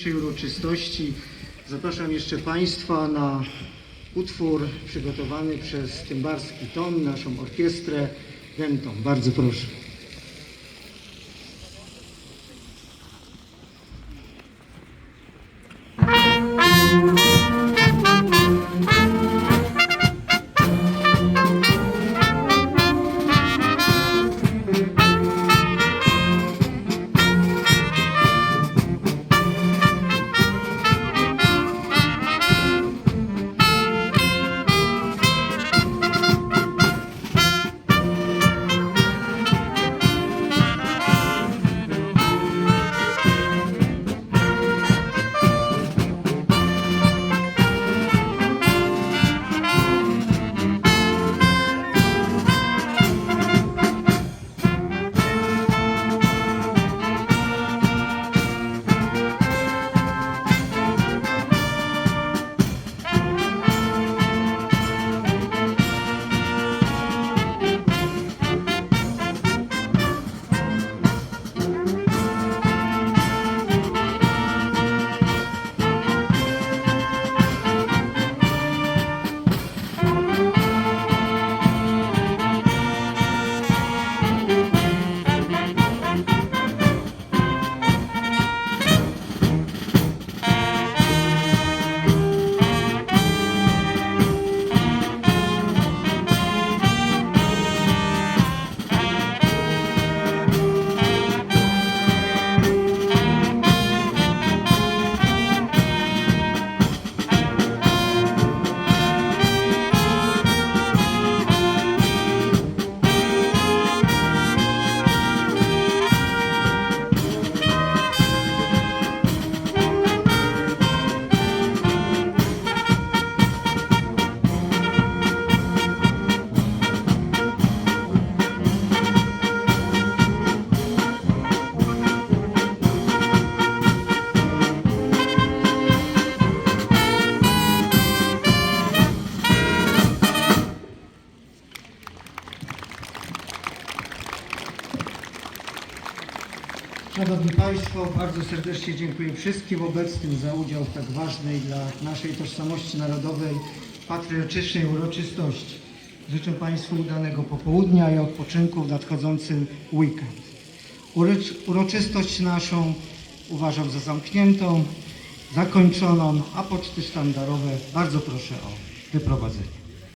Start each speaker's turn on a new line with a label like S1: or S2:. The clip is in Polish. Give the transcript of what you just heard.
S1: dzisiejszej uroczystości zapraszam jeszcze Państwa na utwór przygotowany przez Tymbarski Tom, naszą orkiestrę Denton. Bardzo proszę. Szanowni Państwo, bardzo serdecznie dziękuję wszystkim obecnym za udział w tak ważnej dla naszej tożsamości narodowej, patriotycznej uroczystości. Życzę Państwu udanego popołudnia i odpoczynku w nadchodzącym weekend. Urocz- Uroczystość naszą uważam za zamkniętą, zakończoną, a poczty sztandarowe bardzo proszę o wyprowadzenie.